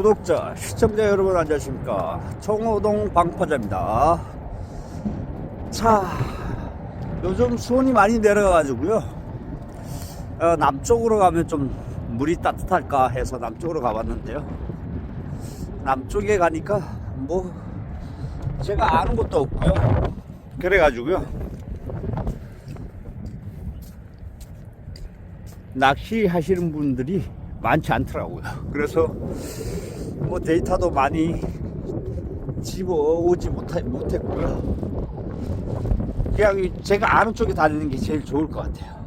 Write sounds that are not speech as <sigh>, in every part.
구독자, 시청자 여러분 안녕하십니까. 청호동 방파자입니다. 자, 요즘 수온이 많이 내려가가지고요. 어, 남쪽으로 가면 좀 물이 따뜻할까 해서 남쪽으로 가봤는데요. 남쪽에 가니까 뭐 제가 아는 것도 없고요. 그래가지고요. 낚시 하시는 분들이 많지 않더라고요. 그래서 뭐 데이터도 많이 집어오지 못했고요. 그냥 이 제가 아는 쪽에 다니는 게 제일 좋을 것 같아요.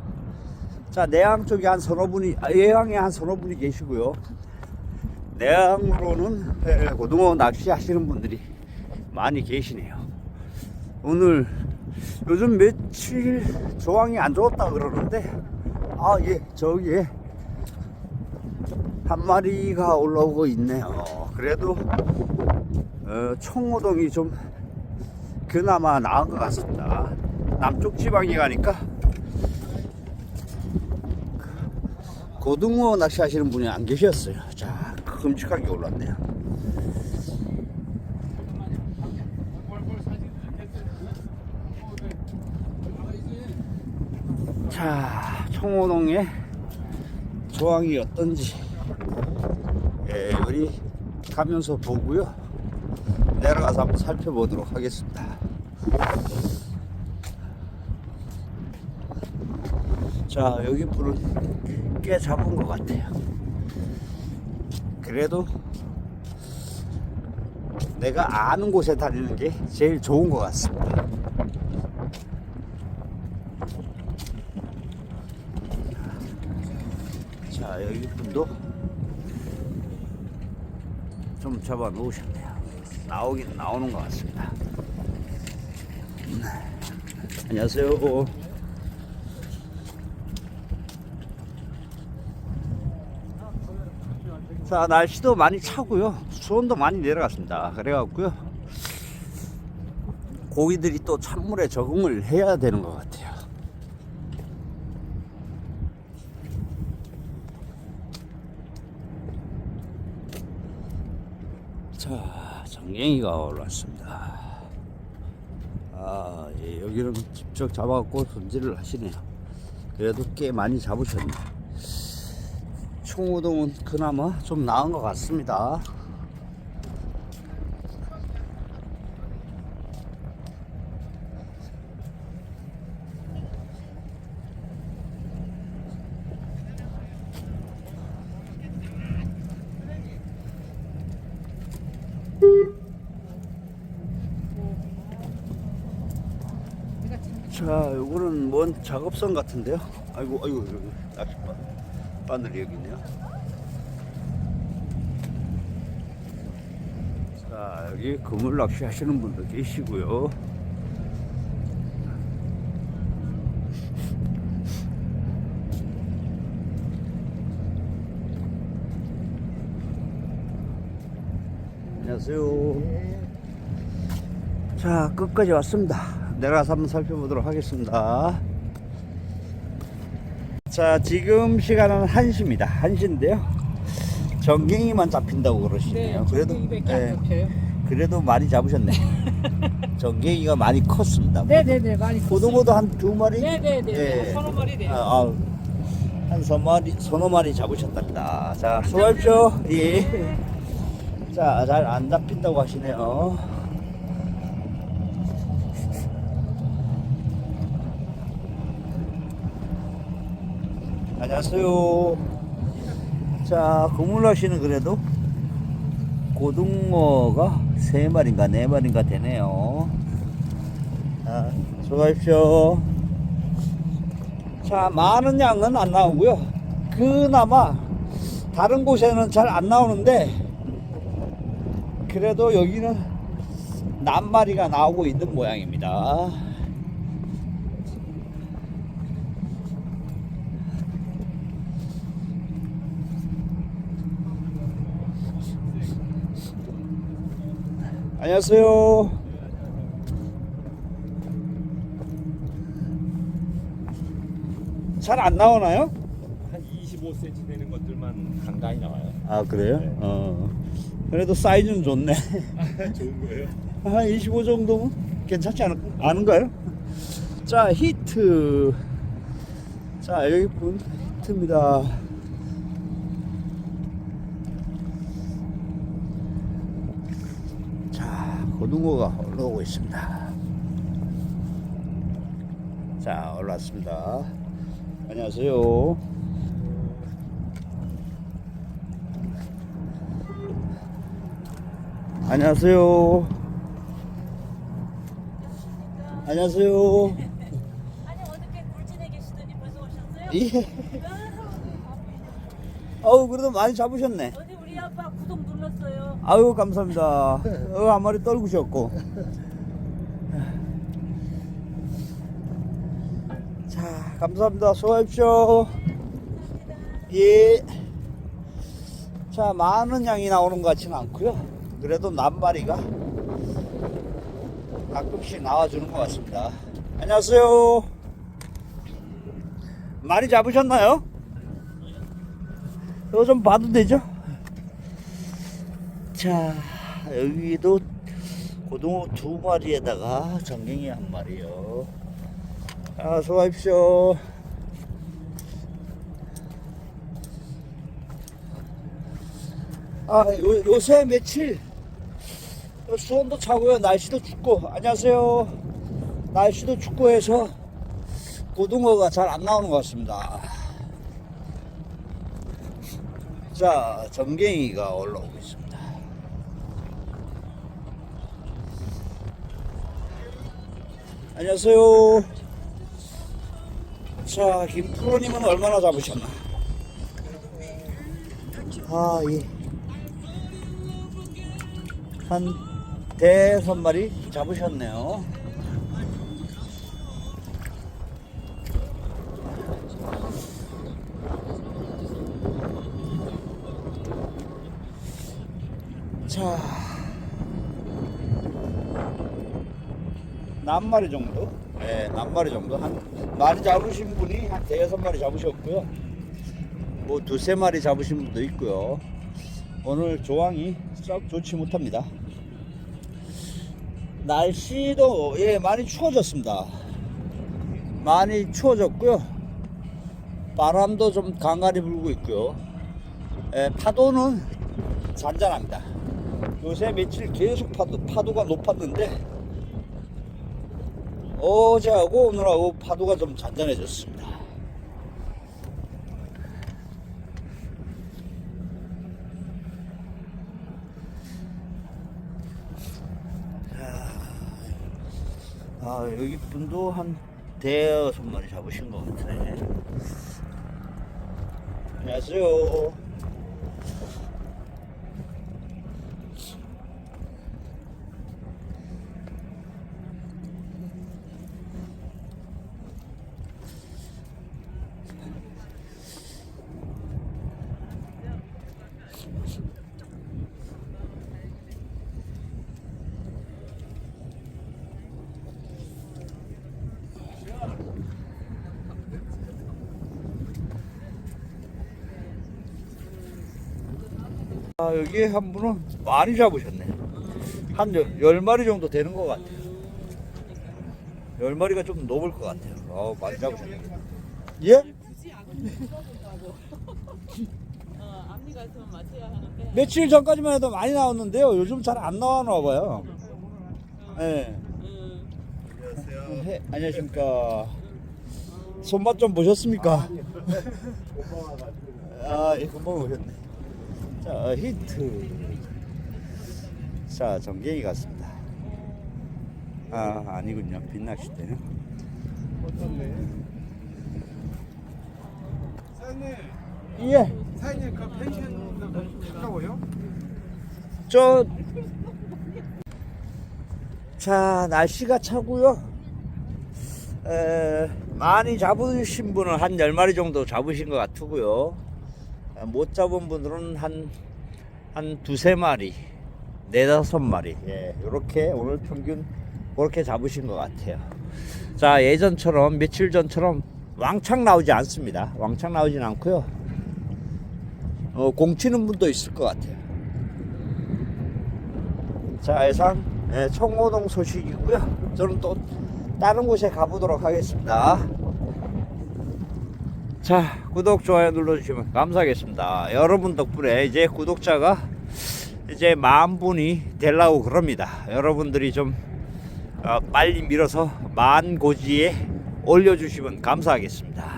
자, 내항 쪽에 한 서너 분이, 아, 예항에 한 서너 분이 계시고요. 내항으로는 예, 고등어 낚시 하시는 분들이 많이 계시네요. 오늘 요즘 며칠 조항이 안 좋았다 그러는데, 아, 예, 저기에 한 마리가 올라오고 있네요. 그래도 어, 청호동이 좀 그나마 나은 것 같습니다. 남쪽 지방에 가니까 고등어 낚시하시는 분이 안 계셨어요. 자, 끔찍하게 올랐네요. 자, 청호동의 조항이 어떤지 예, 우리 가면서 보고요. 내려가서 한번 살펴보도록 하겠습니다. 자, 여기 불을 꽤 잡은 것 같아요. 그래도 내가 아는 곳에 다니는 게 제일 좋은 것 같습니다. 자, 여기 분도 좀 잡아 놓으셨네요. 나오긴 나오는 것 같습니다. 네. 안녕하세요. 자, 날씨도 많이 차고요. 수온도 많이 내려갔습니다. 그래갖고요. 고기들이 또 찬물에 적응을 해야 되는 것 같아요. 자, 정갱이가 올랐습니다. 아, 예, 여기는 직접 잡아갖고 손질을 하시네요. 그래도 꽤 많이 잡으셨네. 총우동은 그나마 좀 나은 것 같습니다. 자, 요거는 뭔 작업선 같은데요? 아이고, 아이고, 여기 낚시바 바늘이 여기 있네요. 자, 여기 그물 낚시 하시는 분도 계시고요. 안녕하세요. 자, 끝까지 왔습니다. 내려가서 한번 살펴보도록 하겠습니다. 자, 지금 시간은 1시입니다. 1시인데요. 전갱이만 잡힌다고 그러시네요. 그래도, 예, 잡혀요. 그래도 많이 잡으셨네. <laughs> 전갱이가 많이 컸습니다. 네네네 많이 고등어도 한 두 마리? 네네네 예. 서너 마리 돼요. 아, 아, 한 서너 마리, 서너 마리 잡으셨답니다. 자, 수고하십시오. 예. 자, 잘 안 잡힌다고 하시네요. 안녕하세요. 자, 그물낚시는 그래도 고등어가 세 마리인가 네 마리인가 되네요. 자, 수고하십시오. 자, 많은 양은 안 나오고요. 그나마 다른 곳에는 잘 안 나오는데 그래도 여기는 낱마리가 나오고 있는 모양입니다. 안녕하세요. 잘 안 나오나요? 한 20, 15cm 되는 것들만 간간히 나와요. 아 그래요? 네. 어. 그래도 사이즈는 좋네. 좋은 거예요? 한 25 정도면 괜찮지 않을, 않은가요? 자 히트. 자 여기 분 히트입니다. 자 고등어가 올라오고 있습니다. 자 올라왔습니다. 안녕하세요. 안녕하세요. 안녕하세요. 아니 어저께 굴진에 계시더니 벌써 오셨어요? 예. 아, 어우 그래도 많이 잡으셨네. 어디 우리 아빠 구독 눌렀어요. 아유 감사합니다. 어, 한 마리 떨구셨고. 자 감사합니다. 수고하십시오. 예. 자 많은 양이 나오는 것 같지는 않고요. 그래도 낱마리가 가끔씩 나와주는 것 같습니다. 안녕하세요. 많이 잡으셨나요? 이거 좀 봐도 되죠? 자 여기도 고등어 두 마리에다가 전갱이 한 마리요. 아 수고하십시오. 아 요, 요새 며칠 수온도 차고요. 날씨도 춥고. 안녕하세요. 날씨도 춥고 해서 고등어가 잘 안 나오는 것 같습니다. 자 전갱이가 올라오고 있습니다 안녕하세요 자 김프로님은 얼마나 잡으셨나 아, 예. 한 대섯 마리 잡으셨네요. 자, 낱마리 정도? 네, 낱마리 정도. 한 많이 잡으신 분이 한 대여섯 마리 잡으셨고요. 뭐 두세 마리 잡으신 분도 있고요. 오늘 조항이 썩 좋지 못합니다. 날씨도 예 많이 추워졌습니다. 많이 추워졌고요. 바람도 좀 강하게 불고 있고요. 예, 파도는 잔잔합니다. 요새 며칠 계속 파도, 파도가 높았는데 어제하고 오늘하고 파도가 좀 잔잔해졌습니다. 아 여기 분도 한 대여섯 마리 잡으신 것 같네. 안녕하세요. 아 여기 한 분은 많이 잡으셨네. 한 열, 열 마리 정도 되는 것 같아요. 열 마리가 좀 넘을 것 같아요. 아 많이 잡으셨네. 예? 하는데. 며칠 전까지만 해도 많이 나왔는데요. 요즘 잘 안 나와나 봐요. 예. 음, 네, 안녕하십니까. 손맛 좀 보셨습니까? 아, <laughs> 예, 금방 오셨네. 자, 히트. 자, 정갱이 같습니다. 아, 아니군요. 빈낚시대요. 사장님, 예. 사장님 그 펜션 가까워요? 저, 자, 날씨가 차고요. 에, 많이 잡으신 분은 한 10마리 정도 잡으신 것 같고요. 에, 못 잡은 분들은 한, 한 두세 마리, 네다섯 마리. 예, 요렇게 오늘 평균 그렇게 잡으신 것 같아요. 자, 예전처럼, 며칠 전처럼 왕창 나오지 않습니다. 왕창 나오진 않고요. 어, 공치는 분도 있을 것 같아요. 자, 예상 예, 청호동 소식이고요. 저는 또 다른 곳에 가보도록 하겠습니다. 자, 구독, 좋아요 눌러주시면 감사하겠습니다. 여러분 덕분에 이제 구독자가 이제 만 분이 되려고 그럽니다. 여러분들이 좀 어, 빨리 밀어서 만 고지에 올려주시면 감사하겠습니다.